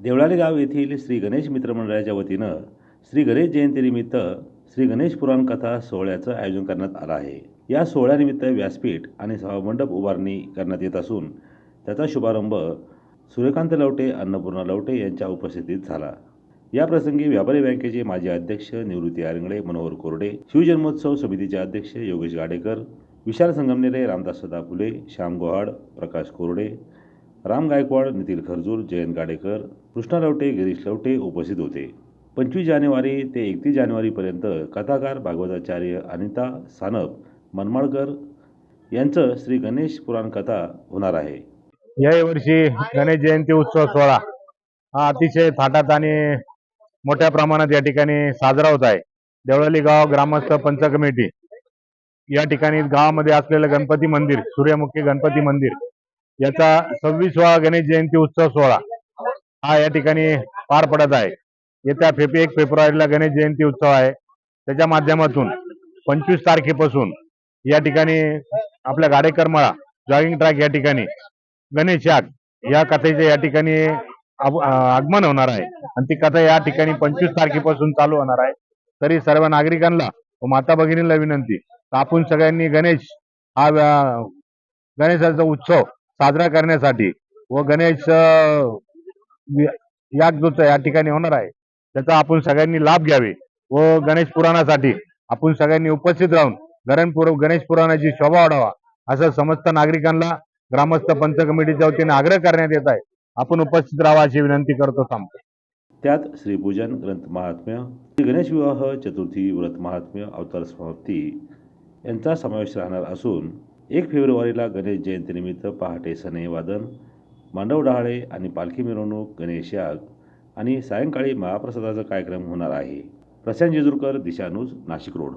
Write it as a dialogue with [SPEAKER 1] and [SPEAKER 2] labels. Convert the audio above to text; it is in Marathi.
[SPEAKER 1] देवळाली गाव येथील श्री गणेश मित्र मंडळाच्या वतीनं श्री गणेश जयंतीनिमित्त श्री गणेश पुराण कथा सोहळ्याचं आयोजन करण्यात आलं आहे. या सोहळ्यानिमित्त व्यासपीठ आणि सभामंडप उभारणी करण्यात येत असून त्याचा शुभारंभ सूर्यकांत लवटे अन्नपूर्णा लवटे यांच्या उपस्थितीत झाला. या प्रसंगी व्यापारी बँकेचे माजी अध्यक्ष निवृत्ती आरंगळे मनोहर कोरडे शिवजन्मोत्सव समितीचे अध्यक्ष योगेश गाडेकर विशाल संगमनेरे रामदास सदा फुले श्याम गोहाड प्रकाश कोरडे राम गायकवाड नितीन खरजूर जयंत गाडेकर कृष्णा लवटे गिरीश लवटे उपस्थित होते. पंचवीस जानेवारी ते एकतीस जानेवारीपर्यंत कथाकार भागवताचार्य अनिता सानप मनमाडकर यांचं श्री गणेश पुराण कथा होणार आहे.
[SPEAKER 2] या वर्षी गणेश जयंती उत्सव सोहळा हा अतिशय थाटात आणि मोठ्या प्रमाणात या ठिकाणी साजरा होत आहे. देवळाली गाव ग्रामस्थ पंच कमिटी या ठिकाणी गावामध्ये असलेलं गणपती मंदिर सूर्यमुखी गणपती मंदिर याचा सव्वीसवा गणेश जयंती उत्सव सोहळा. हा या ठिकाणी पार पडत आहे. येत्या फेब्रुवारी एक फेब्रुवारीला गणेश जयंती उत्सव आहे. त्याच्या माध्यमातून पंचवीस तारखेपासून या ठिकाणी आपल्या गाडेकर मळा जॉगिंग ट्रॅक या ठिकाणी गणेश याग या कथेचे या ठिकाणी आगमन होणार आहे. आणि ती कथा या ठिकाणी पंचवीस तारखेपासून चालू होणार आहे. तरी सर्व नागरिकांना व माता भगिनीला विनंती आपण सगळ्यांनी गणेश हा गणेशाचा उत्सव साजरा करण्यासाठी व गणेश याग जो या ठिकाणी होणार आहे. त्याचा आपण सगळ्यांनी लाभ घ्यावे व गणेश पुराणासाठी आपण सगळ्यांनी उपस्थित राहून गणेश गणेश पुराणाची शोभा वाढावा असं समस्त नागरिकांना ग्रामस्थ पंच कमिटीच्या वतीने आग्रह करण्यात येत आहे. आपण उपस्थित राहावा अशी विनंती करतो थांबतो
[SPEAKER 1] त्यात श्रीपूजन ग्रंथ महात्म्य गणेश विवाह चतुर्थी व्रत महात्म्य अवतार समाप्ती यांचा समावेश राहणार असून एक फेब्रुवारीला गणेश जयंतीनिमित्त पहाटे सने वादन मांडव डहाळे आणि पालखी मिरवणूक गणेश याग आणि सायंकाळी महाप्रसादाचा कार्यक्रम होणार आहे. प्रशांत जेजूरकर दिशानूज नाशिक रोड.